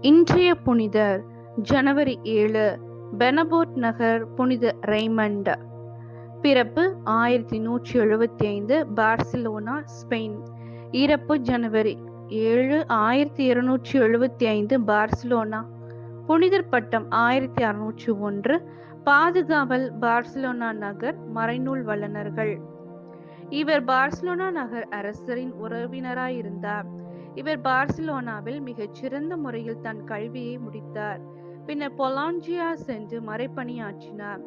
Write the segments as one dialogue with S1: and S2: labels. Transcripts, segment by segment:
S1: இன்றைய புனிதர் ஜனவரி ஏழு பெனபோட் நகர் புனித ரெய்மண்ட். பிறப்பு ஆயிரத்தி நூற்றி எழுபத்தி ஐந்து பார்சிலோனா ஸ்பெயின். இறப்பு ஜனவரி ஏழு ஆயிரத்தி இருநூற்றி எழுபத்தி ஐந்து பார்சிலோனா. புனிதர் பட்டம் ஆயிரத்தி அறுநூற்றி ஒன்று பாதுகாவல் பார்சிலோனா நகர் மறைநூல் வல்லுநர்கள். இவர் பார்சிலோனா நகர் அரசரின் உறவினராயிருந்தார். இவர் பார்சிலோனாவில் மிகச் சிறந்த முறையில் தன் கல்வியை முடித்தார். பின்னர் பொலாஞ்சியா சென்று மறைப்பணியாற்றினார்.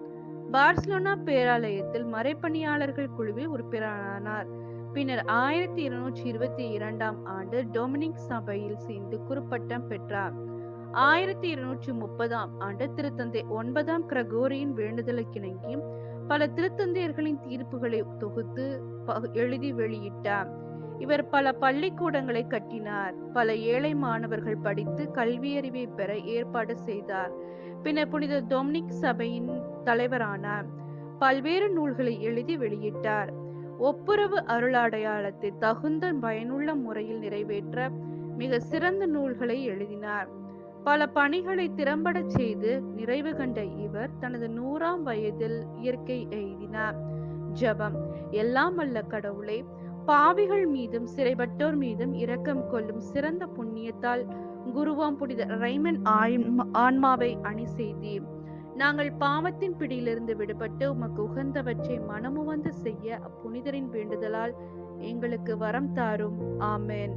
S1: பார்சிலோனா பேராலயத்தில் மறைப்பணியாளர்கள் குழுவில் உறுப்பினரானார். பின்னர் ஆயிரத்தி இருநூற்றி இருபத்தி இரண்டாம் ஆண்டு டொமினிக் சபையில் சேர்ந்து குறுப்பட்டம் பெற்றார். ஆயிரத்தி இருநூற்றி முப்பதாம் ஆண்டு திருத்தந்தை ஒன்பதாம் கிரகோரியின் வேண்டுதலுக்கிணங்கி பல திருத்தந்தையர்களின் தீர்ப்புகளை தொகுத்து எழுதி வெளியிட்டார். இவர் பல பள்ளிக்கூடங்களை கட்டினார். பல ஏழை மாணவர்கள் படித்து கல்வியறிவை பெற ஏற்பாடு செய்தார். பின்னர் புனித டொமினிக் சபையின் தலைவரானார். பல்வேறு நூல்களை எழுதி வெளியிட்டார். ஒப்புரவு அருளாடையாளத்தை தகுந்த பயனுள்ள முறையில் நிறைவேற்ற மிக சிறந்த நூல்களை எழுதினார். பல பணிகளை திறம்பட செய்து நிறைவு கண்ட இவர் தனது நூறாம் வயதில் இயற்கை எழுதினார். ஜபம். எல்லாம் அல்ல கடவுளை பாவிகள் மீதும் சிறைப்பட்டோர் மீதும் இரக்கம் கொள்ளும் சிறந்த புண்ணியத்தால் குருவாம் புனித ரைமன் ஆன்மாவை அணி செய்தி நாங்கள் பாவத்தின் பிடியிலிருந்து விடுபட்டு உமக்கு உகந்தவற்றை மனமுவந்து செய்ய அப்புனிதரின் வேண்டுதலால் எங்களுக்கு வரம் தாரும். ஆமேன்.